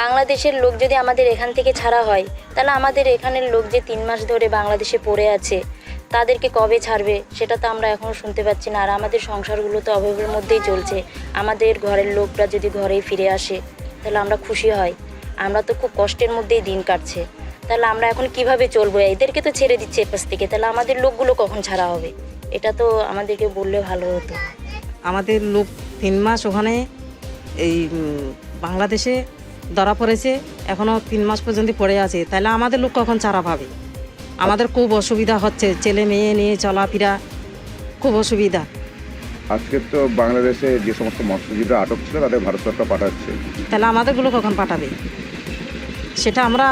বাংলাদেশের লোক যদি আমাদের এখান থেকে ছাড়া হয়, তাহলে আমাদের এখানের লোক যে তিন মাস ধরে বাংলাদেশে পড়ে আছে, তাদেরকে কবে ছাড়বে? সেটা তো আমরা এখনও শুনতে পাচ্ছি না। আর আমাদের সংসারগুলো তো অভাবের মধ্যেই চলছে। আমাদের ঘরের লোকরা যদি ঘরেই ফিরে আসে, তাহলে আমরা খুশি হই আমরা তো খুব কষ্টের মধ্যেই দিন কাটছে। তাহলে আমরা এখন কীভাবে চলবো? এদেরকে তো ছেড়ে দিচ্ছে এপাশ থেকে। তাহলে আমাদের লোকগুলো কখন ছাড়া হবে? এটা তো আমাদেরকে বললে ভালো হতো। আমাদের লোক তিন মাস ওখানে এই বাংলাদেশে ধরা পড়েছে এখনও তিন মাস পর্যন্ত পড়ে আছে। তাহলে আমাদের লোক কখন চারা পাবে? আমাদের খুব অসুবিধা হচ্ছে ছেলে মেয়ে নিয়ে চলাফেরা খুব অসুবিধা। আজকে তো বাংলাদেশে যে সমস্ত মৎস্যজীবীরা আটক ছিল তাদের ভারত সরকার পাঠাচ্ছে। তাহলে আমাদেরগুলো কখন পাঠাবে? সেটা আমরা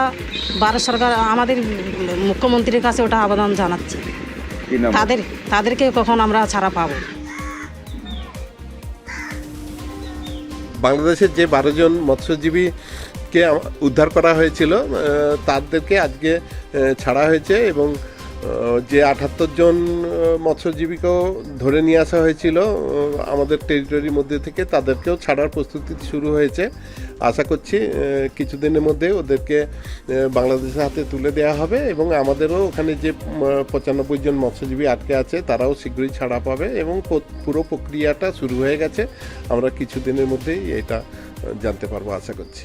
ভারত সরকার আমাদের মুখ্যমন্ত্রীর কাছে ওটা আবেদন জানাচ্ছি। তাদের তাদেরকে কখন আমরা ছাড়া পাবো? বাংলাদেশের যে বারো জন মৎস্যজীবীকে উদ্ধার করা হয়েছিল তাদেরকে আজকে ছাড়া হয়েছে এবং যে আটাত্তর জন মৎস্যজীবীকেও ধরে নিয়ে আসা হয়েছিল আমাদের টেরিটরির মধ্যে থেকে, তাদেরকেও ছাড়ার প্রস্তুতি শুরু হয়েছে। আশা করছি কিছুদিনের মধ্যে ওদেরকে বাংলাদেশের হাতে তুলে দেওয়া হবে এবং আমাদেরও ওখানে যে পঁচানব্বই জন মৎস্যজীবী আটকে আছে, তারাও শীঘ্রই ছাড়া পাবে এবং পুরো প্রক্রিয়াটা শুরু হয়ে গেছে। আমরা কিছুদিনের মধ্যেই এটা জানতে পারব, আশা করছি।